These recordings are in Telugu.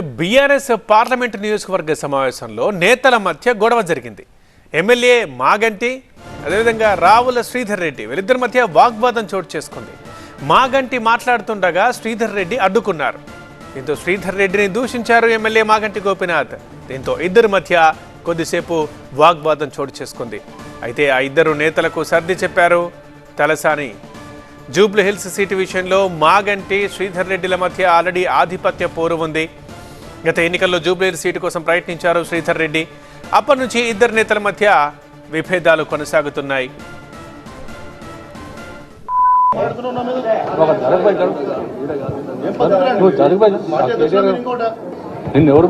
బీఆర్ఎస్ పార్లమెంటు నియోజకవర్గ సమావేశంలో నేతల మధ్య గొడవ జరిగింది. ఎమ్మెల్యే మాగంటి అదేవిధంగా రావుల శ్రీధర్ రెడ్డి వీళ్ళిద్దరి మధ్య వాగ్వాదం చోటు చేసుకుంది. మాగంటి మాట్లాడుతుండగా శ్రీధర్ రెడ్డి అడ్డుకున్నారు. దీంతో శ్రీధర్ రెడ్డిని దూషించారు ఎమ్మెల్యే మాగంటి గోపీనాథ్. దీంతో ఇద్దరి మధ్య కొద్దిసేపు వాగ్వాదం చోటు చేసుకుంది. అయితే ఆ ఇద్దరు నేతలకు సర్ది చెప్పారు తలసాని. జూబ్లీ హిల్స్ సీటు విషయంలో మాగంటి శ్రీధర్ రెడ్డిల మధ్య ఆల్రెడీ ఆధిపత్య పోరు ఉంది. గత ఎన్నికల్లో జూబ్లీ సీటు కోసం ప్రయత్నించారు శ్రీధర్ రెడ్డి. అప్పటి నుంచి ఇద్దరు నేతల మధ్య విభేదాలు కొనసాగుతున్నాయి. నిన్ను ఎవరు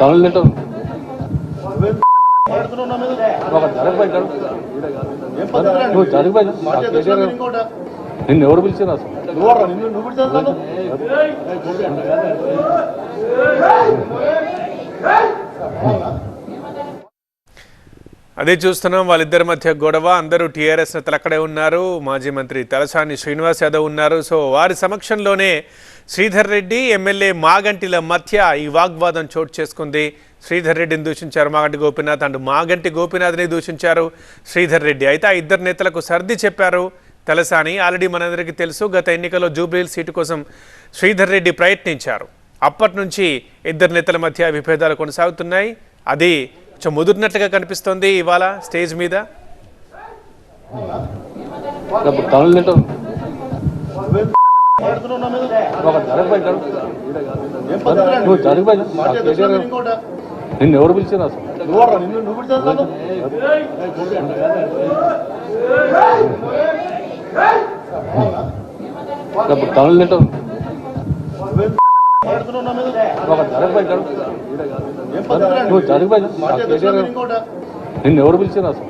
తనులు నువ్వు జరగబాయి నిన్ను ఎవరు పిలిచారు అసలు అదే చూస్తున్నాం వాళ్ళిద్దరి మధ్య గొడవ. అందరూ టీఆర్ఎస్ నేతలు అక్కడే ఉన్నారు. మాజీ మంత్రి తలసాని శ్రీనివాస్ యాదవ్ ఉన్నారు. సో వారి సమక్షంలోనే శ్రీధర్ రెడ్డి ఎమ్మెల్యే మాగంటిల మధ్య ఈ వాగ్వాదం చోటు చేసుకుంది. శ్రీధర్ రెడ్డిని దూషించారు మాగంటి గోపీనాథ్ అండ్ మాగంటి గోపీనాథ్ని దూషించారు శ్రీధర్ రెడ్డి. అయితే ఆ ఇద్దరు నేతలకు సర్ది చెప్పారు తలసాని. ఆల్రెడీ మనందరికీ తెలుసు గత ఎన్నికల్లో జూబ్లీల్ సీటు కోసం శ్రీధర్ రెడ్డి ప్రయత్నించారు. అప్పటి నుంచి ఇద్దరు నేతల మధ్య విభేదాలు కొనసాగుతున్నాయి. అది కొంచెం ముదిరినట్లుగా కనిపిస్తోంది ఇవాళ స్టేజ్ మీద నిన్ను ఎవరు పిలిచారు అసలు ఇప్పుడు నిన్ను ఎవరు పిలిచారు అసలు?